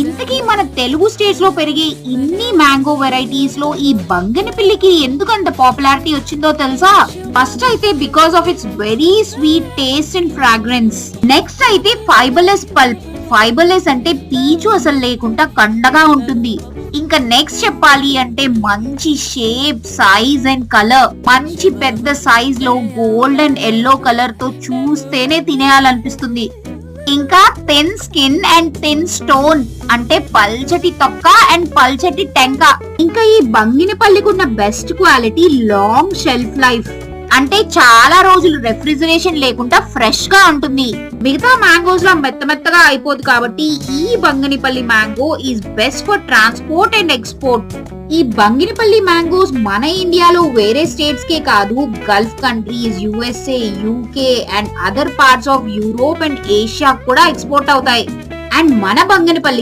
ఇంతకీ మన తెలుగు స్టేట్స్లో పెరిగే ఇన్ని మ్యాంగో వెరైటీస్లో ఈ బంగినపిల్లికి ఎందుకంత పాపులారిటీ వచ్చిందో తెలుసా? ఫస్ట్ అయితే because of it's very sweet taste and fragrance next అయితే ఫైబర్లెస్ పల్ప్ ఫైబర్లెస్ అంటే పీచు అసలు లేకుండా కండగా ఉంటుంది. ఇంకా నెక్స్ట్ చెప్పాలి అంటే మంచి షేప్ సైజ్ అండ్ కలర్ మంచి పెద్ద సైజ్లో గోల్డ్ అండ్ ఎల్లో కలర్తో చూస్తేనే తినేయాలనిపిస్తుంది. ఇంకా thin skin and thin stone అంటే పల్చటి తొక్క అండ్ పల్చటి టెంక. ఇంకా ఈ బంగినపల్లికి ఉన్న best quality long shelf life అంటే చాలా రోజులు రెఫ్రిజరేషన్ లేకుండా ఫ్రెష్గా ఉంటుంది. మిగతా మ్యాంగోస్లో మెత్త మెత్తగా అయిపోదు కాబట్టి ఈ Banganapalli mango is best for transport and export ఈ బంగినపల్లి మ్యాంగోస్ మన ఇండియాలో వేరే స్టేట్స్ కే కాదు gulf countries USA UK and other parts of Europe and Asia కూడా ఎక్స్పోర్ట్ అవుతాయి. అండ్ మన బంగినపల్లి